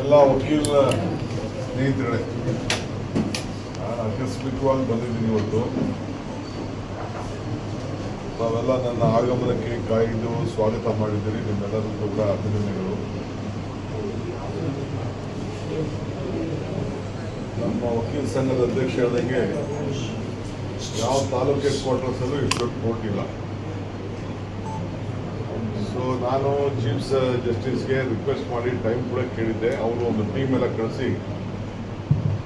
ಎಲ್ಲ ವಕೀಲ ಸ್ನೇಹಿತರೆ ಆಕಸ್ಮಿಕವಾಗಿ ಬಂದಿದ್ದೀನಿ ಇವತ್ತು. ತಾವೆಲ್ಲ ನನ್ನ ಆಗಮನಕ್ಕೆ ಕಾಯ್ದು ಸ್ವಾಗತ ಮಾಡಿದ್ದೀರಿ, ನಿಮ್ಮೆಲ್ಲರಿಗೂ ಕೂಡ ಅಭಿನಂದನೆಗಳು. ನಮ್ಮ ವಕೀಲ ಸಂಘದ ಅಧ್ಯಕ್ಷ ಯಾವ ತಾಲೂಕು ಹೆಡ್ ಕ್ವಾರ್ಟರ್ಸಲ್ಲೂ ಇಷ್ಟು ಸೊ ನಾನು ಚೀಫ್ ಜಸ್ಟಿಸ್ಗೆ ರಿಕ್ವೆಸ್ಟ್ ಮಾಡಿ ಟೈಮ್ ಕೂಡ ಕೇಳಿದ್ದೆ. ಅವರು ಒಂದು ಟೀಮ್ ಎಲ್ಲ ಕಳಿಸಿ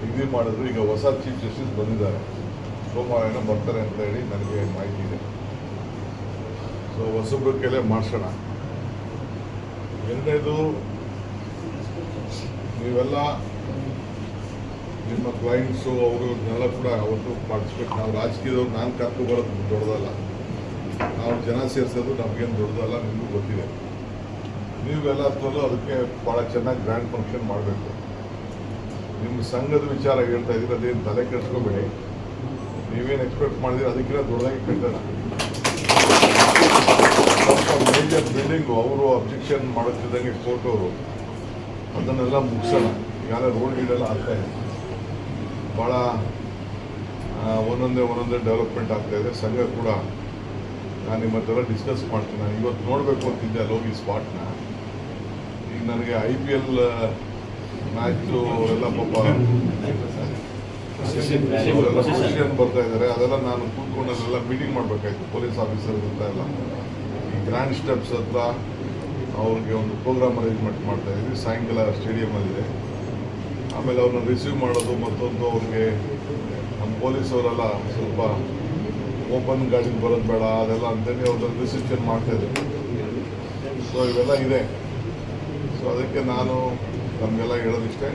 ನಿಗದಿ ಮಾಡಿದ್ರು. ಈಗ ಹೊಸ ಚೀಫ್ ಜಸ್ಟಿಸ್ ಬಂದಿದ್ದಾರೆ. ಸೋಮವಾರ ಏನೋ ಬರ್ತಾರೆ ಅಂತ ಹೇಳಿ ನನಗೆ ಮಾಹಿತಿ ಇದೆ. ಸೊ ಹೊಸಬ್ರ ಕೈಲೇ ಮಾಡಿಸೋಣ. ಎರಡನೇದು, ನೀವೆಲ್ಲ ನಿಮ್ಮ ಕ್ಲೈಂಟ್ಸು ಅವರು ನೆಲ ಕೂಡ ಅವತ್ತು ಪಾರ್ಟಿಸಿಪೇಟ್ ನಾವು ರಾಜಕೀಯದವ್ರು, ನಾನು ಕರ್ಕೊಂಡು ಬರೋದು ದೊಡ್ಡದಲ್ಲ. ನಾವು ಜನ ಸೇರಿಸೋದು ನಮಗೇನು ದೊಡ್ಡದಲ್ಲ, ನಿಮಗೂ ಗೊತ್ತಿದೆ. ನೀವೆಲ್ಲ ತೋಲು ಅದಕ್ಕೆ ಭಾಳ ಚೆನ್ನಾಗಿ ಗ್ರ್ಯಾಂಡ್ ಫಂಕ್ಷನ್ ಮಾಡಬೇಕು. ನಿಮ್ಮ ಸಂಘದ ವಿಚಾರ ಹೇಳ್ತಾ ಇದ್ದೀರಿ, ಅದೇನು ತಲೆ ಕೆಡಿಸ್ಕೋಬೇಡಿ. ನೀವೇನು ಎಕ್ಸ್ಪೆಕ್ಟ್ ಮಾಡಿದ್ರೆ ಅದಕ್ಕಿಂತ ದೊಡ್ಡದಾಗಿ ಕಟ್ಟೋಣ. ಮೇಜರ್ ಬಿಲ್ಡಿಂಗು ಅವರು ಅಬ್ಜೆಕ್ಷನ್ ಮಾಡುತ್ತಿದ್ದಂಗೆ ಕೋರ್ಟ್ ಅವರು, ಅದನ್ನೆಲ್ಲ ಮುಗಿಸೋಣ. ಯಾರೇ ರೋಡ್ ಗೀಡೆಲ್ಲ ಆಗ್ತಾ ಇದೆ. ಭಾಳ ಒಂದೊಂದೇ ಒಂದೊಂದೇ ಡೆವಲಪ್ಮೆಂಟ್ ಆಗ್ತಾ ಇದೆ. ಸಂಘ ಕೂಡ ನಾನು ನಿಮ್ಮ ಹತ್ರ ಡಿಸ್ಕಸ್ ಮಾಡ್ತೀನಿ. ನಾನು ಇವತ್ತು ನೋಡಬೇಕು ಅಂತಿದ್ದೆ ಅಲ್ಲಿ ಹೋಗಿ ಸ್ಪಾಟ್ನ ಈಗ ನನಗೆ ಐ ಪಿ ಎಲ್ ಮ್ಯಾಚು ಎಲ್ಲ ಪಾಪ ಪೊಸಿಷನ್ ಬರ್ತಾ ಇದ್ದಾರೆ ಅದೆಲ್ಲ ನಾನು ಕೂತ್ಕೊಂಡು ಅಲ್ಲೆಲ್ಲ ಮೀಟಿಂಗ್ ಮಾಡಬೇಕಾಯ್ತು. ಪೊಲೀಸ್ ಆಫೀಸರ್ ಅಂತ ಎಲ್ಲ. ಈ ಗ್ರ್ಯಾಂಡ್ ಸ್ಟೆಪ್ಸ್ ಹತ್ರ ಅವ್ರಿಗೆ ಒಂದು ಪ್ರೋಗ್ರಾಮ್ ಅರೇಂಜ್ಮೆಂಟ್ ಮಾಡ್ತಾ ಇದ್ವಿ. ಸಾಯಂಕಾಲ ಸ್ಟೇಡಿಯಮಲ್ಲಿದೆ ಆಮೇಲೆ ಅವ್ರನ್ನ ರಿಸೀವ್ ಮಾಡೋದು ಮತ್ತೊಂದು ಅವ್ರಿಗೆ ನಮ್ಮ ಪೊಲೀಸವರೆಲ್ಲ ಸ್ವಲ್ಪ ಓಪನ್ ಗಾಡಿಗೆ ಬರೋದು ಬೇಡ, ಅದೆಲ್ಲ ಅಂತೇಳಿ ಅವ್ರದ್ದು ರಿಸೆಪ್ಷನ್ ಮಾಡ್ತಾ ಇದ್ದಾರೆ ಸೊ ಇವೆಲ್ಲ ಇದೆ. ಸೊ ಅದಕ್ಕೆ ನಾನು ನಮಗೆಲ್ಲ ಹೇಳೋದಿಷ್ಟೇ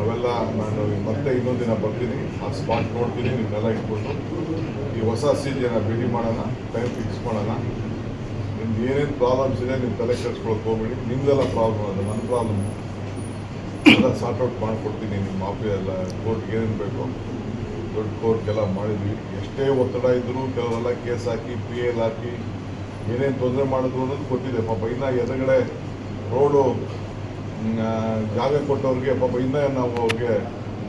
ಅವೆಲ್ಲ ನಾನು ಮತ್ತೆ ಇನ್ನೊಂದು ದಿನ ಬರ್ತೀನಿ. ಆ ಸ್ಪಾಟ್ ನೋಡ್ತೀನಿ, ನಿಮ್ಮೆಲ್ಲ ಇಟ್ಕೊಂಡು ಈ ಹೊಸ ಸೀಜನ ಭೇಟಿ ಮಾಡೋಣ ಟೈಮ್ ಫಿಕ್ಸ್ ಮಾಡೋಣ. ನಿಮ್ದು ಏನೇನು ಪ್ರಾಬ್ಲಮ್ಸ್ ಇದೆ ನಿಮ್ಮ ತಲೆ ಕೆಡ್ಸ್ಕೊಳಕ್ಕೆ ಹೋಗ್ಬೇಡಿ. ನಿಮ್ದೆಲ್ಲ ಪ್ರಾಬ್ಲಮ್ ಅದು ನನ್ನ ಪ್ರಾಬ್ಲಮ್ ಎಲ್ಲ ಸಾರ್ಟ್ ಔಟ್ ಮಾಡಿಕೊಡ್ತೀನಿ, ನಿಮ್ಮ ಮಾಫಿ ಎಲ್ಲ ಕೋರ್ಟ್ಗೆ ಏನೇನು ಬೇಕು. ದೊಡ್ಡ ಕೋರ್ಟ್ಗೆಲ್ಲ ಮಾಡಿದ್ವಿ. ಎಷ್ಟೇ ಒತ್ತಡ ಇದ್ದರೂ ಕೆಲವೆಲ್ಲ ಕೇಸ್ ಹಾಕಿ ಪಿ ಎಲ್ ಹಾಕಿ, ಏನೇನು ತೊಂದರೆ ಮಾಡಿದ್ರು ಅನ್ನೋದು ಗೊತ್ತಿದೆ ಪಾಪ ಇನ್ನು ಎದುರುಗಡೆ ರೋಡು ಜಾಗ ಕೊಟ್ಟವ್ರಿಗೆ ಪಾಪ ಇನ್ನೂ ನಾವು ಅವ್ರಿಗೆ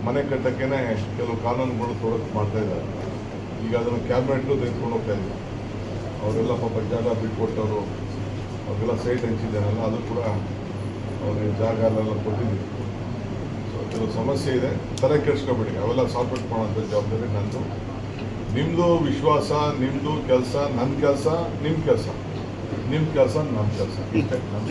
ಮನೆ ಕಟ್ಟಕ್ಕೇನೆ ಕೆಲವು ಕಾನೂನುಗಳು ತೊಡಕು ಮಾಡ್ತಾ ಇದ್ದಾರೆ. ಈಗ ಅದನ್ನು ಕ್ಯಾಬಿನೆಟ್ಟು ತೆಗೆದುಕೊಂಡು ಹೋಗ್ತಾ ಇದ್ದೀವಿ ಅವರೆಲ್ಲ ಪಾಪ ಜಾಗ ಬಿಟ್ಕೊಟ್ಟವರು ಅವ್ರಿಗೆಲ್ಲ ಸೈಟ್ ಹಂಚಿದ್ದಾರಲ್ಲ, ಅದು ಕೂಡ ಅವ್ರಿಗೆ ಜಾಗ ಅಲ್ಲೆಲ್ಲ ಕೊಟ್ಟಿದ್ದೀವಿ. ಕೆಲವು ಸಮಸ್ಯೆ ಇದೆ. ತಲೆ ಕೆಡಿಸ್ಕೊಬೇಡಿ. ಅವೆಲ್ಲ ಸಾಲ್ವ್ಔಟ್ ಮಾಡೋಂಥ ಜವಾಬ್ದಾರಿ ನಂದು. ನಿಮ್ಮದು ವಿಶ್ವಾಸ ನಿಮ್ಮದು ಕೆಲಸ ನನ್ನ ಕೆಲಸ ನಿಮ್ಮ ಕೆಲಸ. ನಿಮ್ಮ ಕೆಲಸ ನಮ್ಮ ಕೆಲಸ. ಇಷ್ಟೇ ನಮ್ಮ